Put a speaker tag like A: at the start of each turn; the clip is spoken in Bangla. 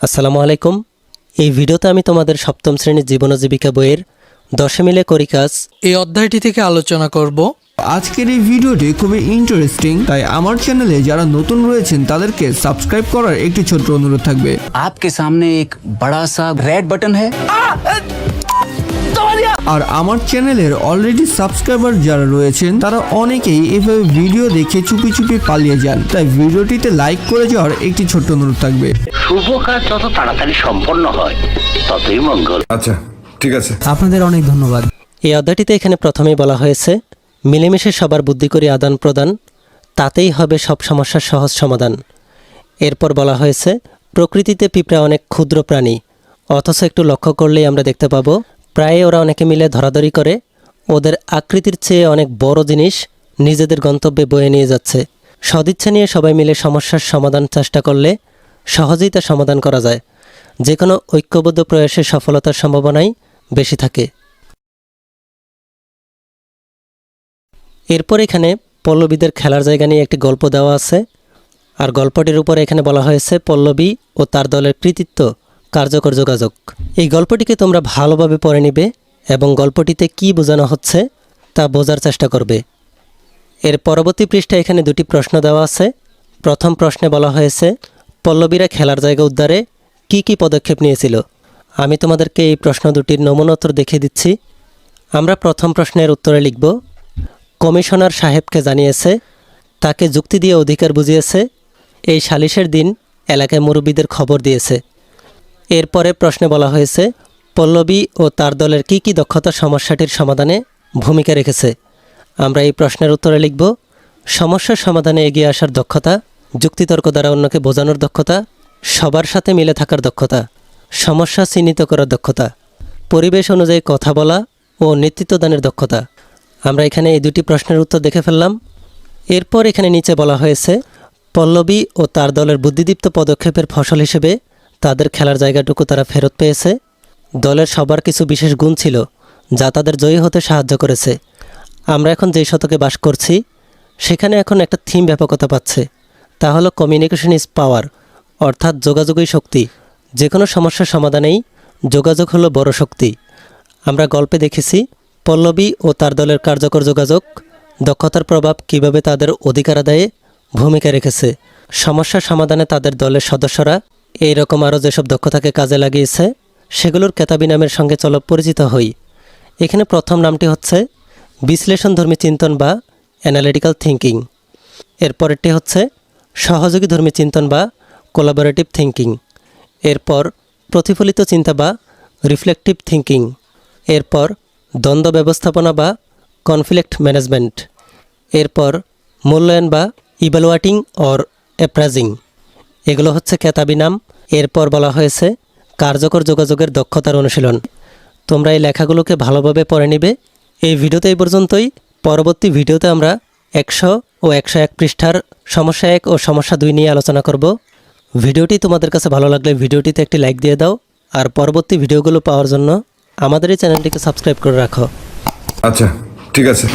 A: আসসালামু আলাইকুম এই ভিডিওতে আমি তোমাদের সপ্তম শ্রেণীর জীবন ও জীবিকা বইয়ের দশে মিলে করি কাজ
B: এই অধ্যায়টি থেকে আলোচনা করব
C: আজকের এই ভিডিওটি খুবই ইন্টারেস্টিং তাই আমার চ্যানেলে যারা নতুন রয়েছেন তাদেরকে সাবস্ক্রাইব করার একটি ছোট্ট অনুরোধ থাকবে
D: आपके सामने एक बड़ा सा रेड बटन है
C: আর আমার চ্যানেলের অলরেডি সাবস্ক্রাইবার যারা রয়েছেন তারা অনেকেই এভাবে ভিডিও দেখে চুপি চুপি পালিয়ে যান। তাই ভিডিওটিতে লাইক করে যাওয়ার একটি ছোট্ট অনুরোধ থাকবে।
E: শুভ কাজ যত তাড়াতাড়ি সম্পন্ন হয় ততই মঙ্গল।
F: আচ্ছা ঠিক আছে।
G: আপনাদের অনেক ধন্যবাদ।
A: এই অধ্যায়টিতে এখানে প্রথমেই বলা হয়েছে মিলেমিশে সবার বুদ্ধি করে আদান প্রদান তাতেই হবে সব সমস্যার সহজ সমাধান। এরপর বলা হয়েছে প্রকৃতিতে পিঁপড়া অনেক ক্ষুদ্র প্রাণী অথচ একটু লক্ষ্য করলেই আমরা দেখতে পাবো প্রায় ওরা অনেকে মিলে ধরাধরি করে। ওদের আকৃতির চেয়ে অনেক বড় জিনিস নিজেদের গন্তব্যে বয়ে নিয়ে যাচ্ছে। সদিচ্ছা নিয়ে সবাই মিলে সমস্যার সমাধান চেষ্টা করলে সহজেই তা সমাধান করা যায়। যে কোনো ঐক্যবদ্ধ প্রয়াসের সফলতার সম্ভাবনাই বেশি থাকে। এরপর এখানে পল্লবীদের খেলার জায়গা নিয়ে একটি গল্প দেওয়া আছে। আর গল্পটির উপরে এখানে বলা হয়েছে, পল্লবী ও তার দলের কৃতিত্ব কার্যকর যোগাযোগ। এই গল্পটিকে তোমরা ভালোভাবে পড়ে নিবে এবং গল্পটিতে কি বোঝানো হচ্ছে তা বোঝার চেষ্টা করবে। এর পরবর্তী পৃষ্ঠায় এখানে দুটি প্রশ্ন দেওয়া আছে। প্রথম প্রশ্নে বলা হয়েছে, পল্লবীরা খেলার জায়গা উদ্ধারে কি কি পদক্ষেপ নিয়েছিল? আমি তোমাদেরকে এই প্রশ্ন দুটির নমুনা উত্তর দেখিয়ে দিচ্ছি। আমরা প্রথম প্রশ্নের উত্তরে লিখব, কমিশনার সাহেবকে জানিয়েছে, তাকে যুক্তি দিয়ে অধিকার বুঝিয়েছে, এই সালিশের দিন এলাকায় মুরব্বীদের খবর দিয়েছে। এরপরে প্রশ্নে বলা হয়েছে, পল্লবী ও তার দলের কি কি দক্ষতা সমস্যাটির সমাধানে ভূমিকা রেখেছে? আমরা এই প্রশ্নের উত্তরে লিখব সমস্যার সমাধানে এগিয়ে আসার দক্ষতা, যুক্তিতর্ক দ্বারা অন্যকে বোঝানোর দক্ষতা, সবার সাথে মিলে থাকার দক্ষতা, সমস্যা চিহ্নিত করার দক্ষতা, পরিবেশ অনুযায়ী কথা বলা ও নেতৃত্বদানের দক্ষতা। আমরা এখানে এই দুটি প্রশ্নের উত্তর দেখে ফেললাম। এরপর এখানে নিচে বলা হয়েছে, পল্লবী ও তার দলের বুদ্ধিদীপ্ত পদক্ষেপের ফসল হিসেবে তাদের খেলার জায়গাটুকু তারা ফেরত পেয়েছে। দলের সবার কিছু বিশেষ গুণ ছিল, যা তাদের জয়ী হতে সাহায্য করেছে। আমরা এখন যেই শতকে বাস করছি, সেখানে এখন একটা থিম ব্যাপকতা পাচ্ছে। তা হলো কমিউনিকেশন ইজ পাওয়ার অর্থাৎ যোগাযোগই শক্তি। যে কোনো সমস্যার সমাধানেই যোগাযোগ হলো বড় শক্তি। আমরা গল্পে দেখেছি, পল্লবী ও তার দলের কার্যকর যোগাযোগ, দক্ষতার প্রভাব কীভাবে তাদের অধিকার আদায়ে ভূমিকা রেখেছে। সমস্যা সমাধানে তাদের দলের সদস্যরা এই রকম আরও যেসব দক্ষতাকে কাজে লাগিয়েছে, সেগুলোর কেতাবি নামের সঙ্গে চলো পরিচিত হই। এখানে প্রথম নামটি হচ্ছে বিশ্লেষণধর্মী চিন্তন বা অ্যানালিটিক্যাল থিঙ্কিং এরপরেরটি হচ্ছে সহযোগী ধর্মী চিন্তন বা কোলাবোরেটিভ থিঙ্কিং এরপর প্রতিফলিত চিন্তা বা রিফ্লেকটিভ থিঙ্কিং এরপর দ্বন্দ্ব ব্যবস্থাপনা বা কনফ্লিক্ট ম্যানেজমেন্ট এরপর মূল্যায়ন বা ইভ্যালুয়েটিং অর অ্যাপ্রাইজিং এগুলো হচ্ছে কেতাবি নাম এরপর বলা হয়েছে কার্যকর যোগাযোগের দক্ষতার অনুশীলন। তোমরা এই লেখাগুলোকে ভালোভাবে পড়ে নিবে। এই ভিডিওতে এই পর্যন্তই। পরবর্তী ভিডিওতে আমরা একশো ও একশো এক পৃষ্ঠার সমস্যা এক ও সমস্যা দুই নিয়ে আলোচনা করব। ভিডিওটি তোমাদের কাছে ভালো লাগলে ভিডিওটিতে একটি লাইক দিয়ে দাও। আর পরবর্তী ভিডিওগুলো পাওয়ার জন্য আমাদের এই চ্যানেলটিকে সাবস্ক্রাইব করে রাখো।
F: আচ্ছা ঠিক আছে।